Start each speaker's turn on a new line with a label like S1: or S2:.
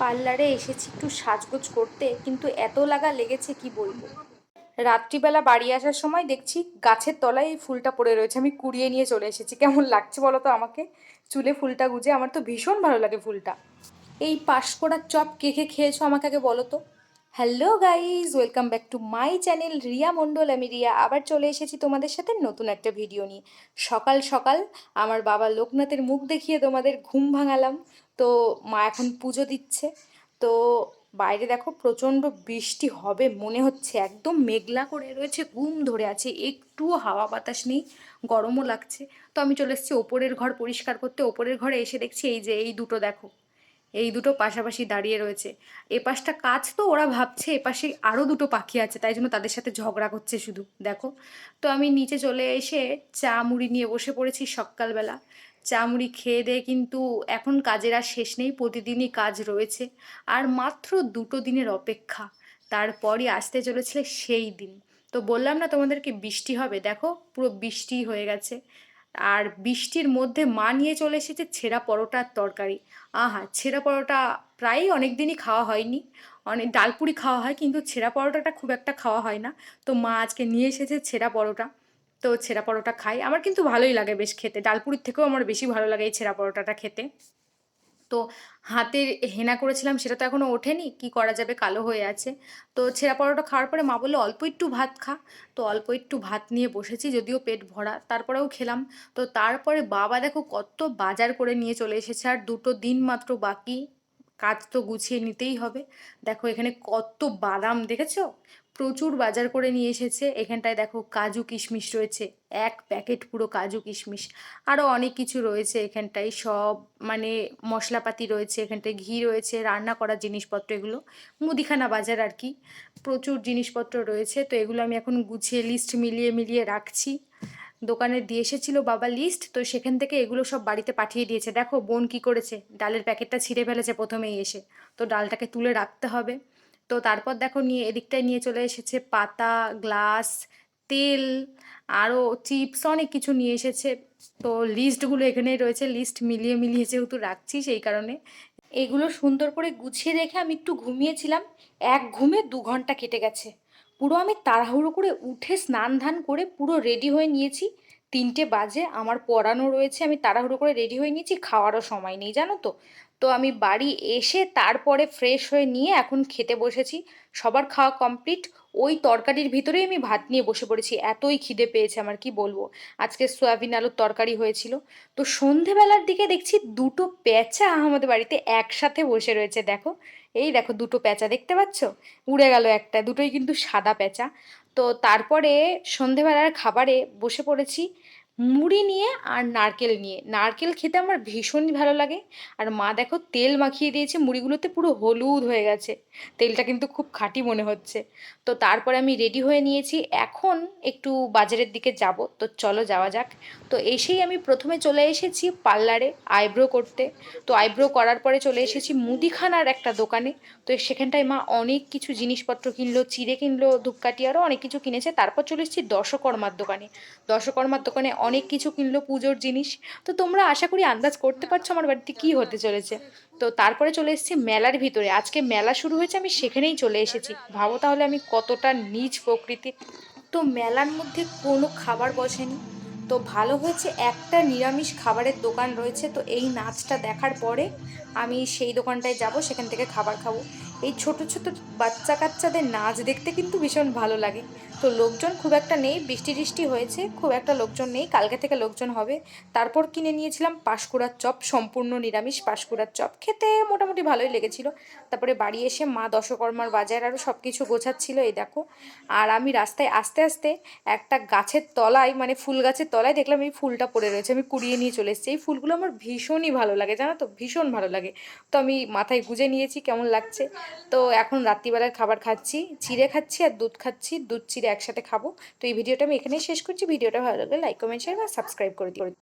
S1: পার্লারে এসেছি একটু সাজগোজ করতে, কিন্তু এত লাগা লেগেছে কি বলব? রাত্রিবেলা বাড়ি আসার সময় দেখছি গাছের তলায় এই ফুলটা পড়ে রয়েছে। আমি কুড়িয়ে নিয়ে চলে এসেছি। কেমন লাগছে বলো তো আমাকে? চুলে ফুলটা গুজে, আমার তো ভীষণ ভালো লাগে ফুলটা। এই পাশ করার চপ কে কে খেয়েছো আমাকে আগে বলো তো। Hello guys welcome back to my channel Riya Mondal আমি রিয়া। আবার চলে এসেছি তোমাদের সাথে নতুন একটা ভিডিও নিয়ে। সকাল সকাল আমার বাবা লোকনাথের মুখ দেখিয়ে তোমাদের ঘুম ভাঙালাম। তো মা এখন পুজো দিচ্ছে। তো বাইরে দেখো প্রচণ্ড বৃষ্টি হবে, মনে হচ্ছে একদম মেঘলা করে রয়েছে, ঘুম ধরে আছে, একটুও হাওয়া বাতাস নেই, গরমও লাগছে। তো আমি চলে এসেছি ওপরের ঘর পরিষ্কার করতে। ওপরের ঘরে এসে দেখছি এই যে, এই দুটো দেখো। এই দুটো পাশাপাশি দাঁড়িয়ে রয়েছে। এ পাশটা কাজ তো ওরা ভাবছে এ পাশে আরও দুটো পাখি আছে, তাই জন্য তাদের সাথে ঝগড়া করছে শুধু, দেখো। তো আমি নিচে চলে এসে চা মুড়ি নিয়ে বসে পড়েছি সকালবেলা। চা মুড়ি খেয়ে দিয়ে কিন্তু এখন কাজের আর শেষ নেই, প্রতিদিনই কাজ রয়েছে। আর মাত্র দুটো দিনের অপেক্ষা, তারপরই আসতে চলেছিল সেই দিন। তো বললাম না তোমাদেরকে বৃষ্টি হবে, দেখো পুরো বৃষ্টি হয়ে গেছে। আর বৃষ্টির মধ্যে মা নিয়ে চলে এসেছে ছেঁড়া পরোটার তরকারি। আহা, ছেঁড়া পরোটা প্রায়ই অনেক দিনই খাওয়া হয়নি। অনেক ডালপুরি খাওয়া হয়, কিন্তু ছেঁড়া পরোটাটা খুব একটা খাওয়া হয় না। তো মা আজকে নিয়ে এসেছে ছেঁড়া পরোটা। তো ছেঁড়া পরোটা খাই। আমার কিন্তু ভালোই লাগে বেশ খেতে। ডালপুরির থেকেও আমার বেশি ভালো লাগে এই ছেঁড়া পরোটাটা খেতে। তো হাতে হেনা করেছিলাম সেটা তো এখনও ওঠেনি, কি করা যাবে কালো হয়ে আছে। তো ছেঁড়া পরোটা খাওয়ার পরে মা বলল, অল্প একটু ভাত খা। তো অল্প একটু ভাত নিয়ে বসেছি, যদিও পেট ভরা, তারপরেও খেলাম। তো তারপরে বাবা দেখো কত বাজার করে নিয়ে চলে এসেছে, আর দুটো দিন মাত্র বাকি। কাজ তো গুছিয়ে নিতেই হবে। দেখো এখানে কত বাদাম দেখেছ? প্রচুর বাজার করে নিয়ে এসেছে। এখানটায় দেখো কাজু কিশমিশ রয়েছে। এক প্যাকেট পুরো কাজু কিশমিশ। আরও অনেক কিছু রয়েছে এখানটায়। সব মানে মশলাপাতি রয়েছে, এখানটায় ঘি রয়েছে, রান্না করার জিনিসপত্র এগুলো। মুদিখানা বাজার আর কি। প্রচুর জিনিসপত্র রয়েছে। তো এগুলো আমি এখন গুছিয়ে লিস্ট মিলিয়ে মিলিয়ে রাখছি। দোকানে দিয়ে এসেছিল বাবা লিস্ট তো সেখান থেকে এগুলো সব বাড়িতে পাঠিয়ে দিয়েছে। দেখো, বোন কি করেছে? ডালের প্যাকেটটা ছিঁড়ে ফেলেছে প্রথমেই এসে। তো ডালটাকে তুলে রাখতে হবে। তো তারপর দেখো, নিয়ে এদিকটায় নিয়ে চলে এসেছে পাতা গ্লাস তেল আরও চিপস অনেক কিছু নিয়ে এসেছে। তো লিস্টগুলো এখানেই রয়েছে। লিস্ট মিলিয়ে মিলিয়ে যেহেতু রাখছি, সেই কারণে। এগুলো সুন্দর করে গুছিয়ে রেখে আমি একটু ঘুমিয়েছিলাম। এক ঘুমে দু ঘণ্টা কেটে গেছে। পুরো আমি তাড়াহুড়ো করে উঠে স্নান ধান করে পুরো রেডি হয়ে নিয়েছি। তিনটে বাজে, আমার পড়ানো রয়েছে, আমি তাড়াহুড়ো করে রেডি হয়ে নিয়েছি, খাওয়ারও সময় নেই, জানো তো। তো আমি বাড়ি এসে তারপরে ফ্রেশ হয়ে নিয়ে এখন খেতে বসেছি। সবার খাওয়া কমপ্লিট ওই তরকারির ভিতরেই আমি ভাত নিয়ে বসে পড়েছি। এতই খিদে পেয়েছে আমার, কি বলব? আজকে সয়াবিন আলুর তরকারি হয়েছিল। তো সন্ধেবেলার দিকে দেখছি দুটো প্যাঁচা আমাদের বাড়িতে একসাথে বসে রয়েছে, দেখো। এই দেখো দুটো প্যাঁচা দেখতে পাচ্ছ? উড়ে গেল একটা, দুটোই কিন্তু সাদা প্যাঁচা। তো তারপরে সন্ধেবেলার খাবারে বসে পড়েছি। মুড়ি নিয়ে আর নারকেল নিয়ে। নারকেল খেতে আমার ভীষণই ভালো লাগে। আর মা দেখো তেল মাখিয়ে দিয়েছে, মুড়িগুলোতে পুরো হলুদ হয়ে গেছে। তেলটা কিন্তু খুব খাঁটি মনে হচ্ছে। তো তারপরে আমি রেডি হয়ে নিয়েছি। এখন একটু বাজারের দিকে যাব। তো চলো যাওয়া যাক। তো এসেই আমি প্রথমে চলে এসেছি পার্লারে আইব্রো করতে। তো আইব্রো করার পরে চলে এসেছি মুদিখানার একটা দোকানে। তো সেখানটায় মা অনেক কিছু জিনিসপত্র কিনলো, চিড়ে কিনলো, ধূপকাঠি আরও অনেক কিছু কিনেছে। তারপর চলে এসেছি দশকর্মার দোকানে। দশকর্মার দোকানে অনেক কিছু কিনলো পুজোর জিনিস। তো তোমরা আশা করি আন্দাজ করতে পারছ আমার বাড়িতে কী হতে চলেছে। তো তারপরে চলে এসেছি মেলার ভিতরে। আজকে মেলা শুরু হয়েছে, আমি সেখানেই চলে এসেছি। ভাবো তাহলে আমি কতটা নিজ প্রকৃতি। তো মেলার মধ্যে কোনো খাবার বসেনি। তো ভালো হয়েছে, একটা নিরামিষ খাবারের দোকান রয়েছে। তো এই নাচটা দেখার পরে আমি সেই দোকানটায় যাব, সেখান থেকে খাবার খাব। এই ছোট ছোট বাচ্চা কাচ্চাদের নাচ দেখতে কিন্তু ভীষণ ভালো লাগে। তো লোকজন খুব একটা নেই, বৃষ্টি টিষ্টি হয়েছে, খুব একটা লোকজন নেই। কালকে থেকে লোকজন হবে। তারপর কিনে নিয়েছিলাম পাঁশকুড়ার চপ, সম্পূর্ণ নিরামিষ পাঁশকুড়ার চপ। খেতে মোটামুটি ভালোই লেগেছিল। তারপরে বাড়ি এসে মা দশকর্মার বাজার আরও সব কিছু গোছাচ্ছিল, এই দেখো। আর আমি রাস্তায় আস্তে আস্তে একটা গাছের তলায় মানে ফুল গাছের তলায় দেখলাম এই ফুলটা পড়ে রয়েছে। আমি কুড়িয়ে নিয়ে চলে এসেছি। এই ফুলগুলো আমার ভীষণই ভালো লাগে, জানো তো? ভীষণ ভালো লাগে। তো আমি মাথায় গুজে নিয়েছি কেমন লাগছে। তো এখন রাত্রিবেলার খাবার খাচ্ছি। চিড়ে খাচ্ছি আর দুধ খাচ্ছি। দুধ চিড়ে একসাথে খাব। তো এই ভিডিওটা আমি এখানেই শেষ করছি। ভিডিওটা ভালো লাগলে লাইক কমেন্ট শেয়ার বা সাবস্ক্রাইব করে দিই